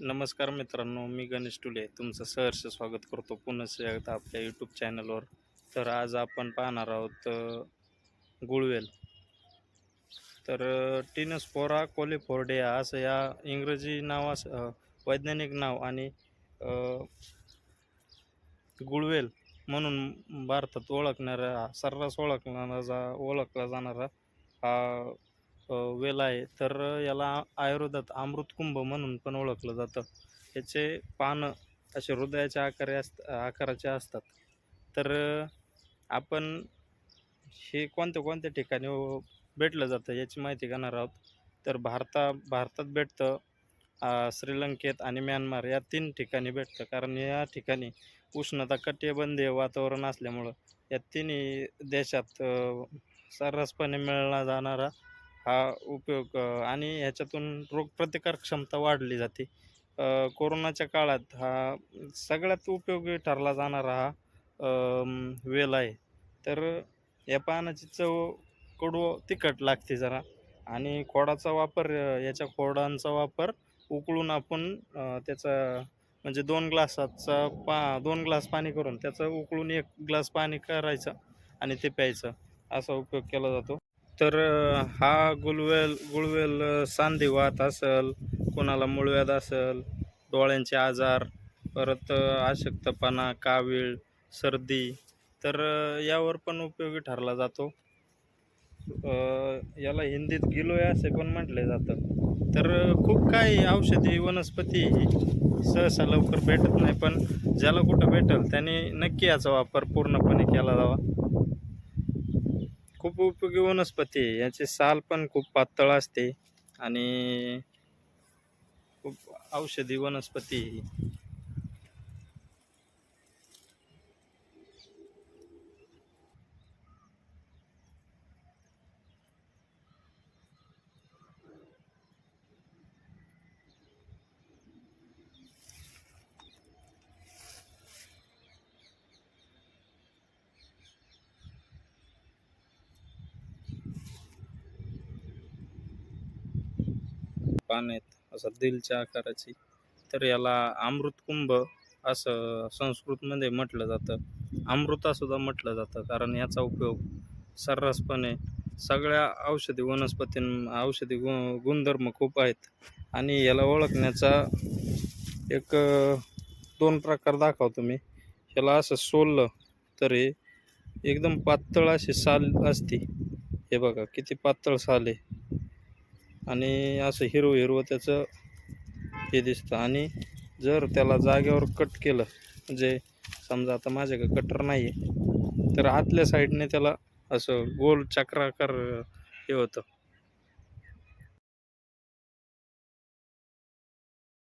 नमस्कार मित्रांनो मी गणेश टुले. तुमचं सहर्ष स्वागत करतो पुन्हा एकदा आपल्या यूट्यूब चॅनलवर तर आज आपण पाहणार आहोत गुळवेल. तर टिनस्पोरा कोलिफोर्डिया असं या इंग्रजी नावास वैज्ञानिक नाव आणि गुळवेल म्हणून भारतात ओळखणारा सर्रास ओळखणारा जा ओळखला जाणारा हा वेल आहे. तर याला आयुर्वेदात अमृतकुंभ म्हणून पण ओळखलं जातं. याचे पानं असे हृदयाच्या आकारे असत आकाराचे असतात. तर आपण हे कोणत्या कोणत्या ठिकाणी भेटलं जातं याची माहिती घेणार आहोत. तर भारता भारतात भेटतं श्रीलंकेत आणि म्यानमार या तीन ठिकाणी भेटतं. कारण या ठिकाणी उष्णता कटिबंधीय वातावरण असल्यामुळं या तिन्ही देशात सर्रासपणे मिळला जाणारा हा उपयोग आणि ह्याच्यातून रोगप्रतिकार क्षमता वाढली जाते. कोरोनाच्या काळात हा सगळ्यात उपयोगी ठरला जाणारा हा वेल आहे. तर या पानाची चव कडू तिखट लागते जरा आणि खोडाचा वापर याच्या खोडांचा वापर उकळून आपण त्याचा म्हणजे दोन ग्लासाचा पा दोन ग्लास पाणी करून त्याचं उकळून एक ग्लास पाणी करायचं आणि ते प्यायचं. असा उपयोग केला जातो. तर हा गुलवेल गुळवेल सांधिवात असेल कोणाला मुळव्याध असेल डोळ्यांचे आजार परत अशक्तपणा कावीळ सर्दी तर यावर पण उपयोगी ठरला जातो. याला हिंदीत गिलोय असे पण म्हटले जातं. तर खूप काही औषधी वनस्पती सहसा लवकर भेटत नाही पण ज्याला कुठं भेटेल त्याने नक्की याचा वापर पूर्णपणे केला जावा. खूप उपयोगी वनस्पती आहे. याची साल पण खूप पातळ असते आणि खूप औषधी वनस्पती पान आहेत असं दिलच्या आकाराची. तर याला अमृतकुंभ असं संस्कृतमध्ये म्हटलं जातं. अमृतासुद्धा म्हटलं जातं कारण याचा उपयोग सर्रासपणे सगळ्या औषधी वनस्पतीं औषधी गु गुणधर्म खूप आहेत. आणि याला ओळखण्याचा एक दोन प्रकार दाखवतो मी. याला असं सोललं तरी एकदम पातळ अशी साल असते. हे बघा किती पातळ साल आहे. आणि असं हिरवं हिरवं त्याचं हे दिसतं. आणि जर त्याला जागेवर कट केलं म्हणजे समजा आता माझ्याकडे कटर नाही आहे तर आतल्या साईडने त्याला असं गोल चक्राकार हे होतं.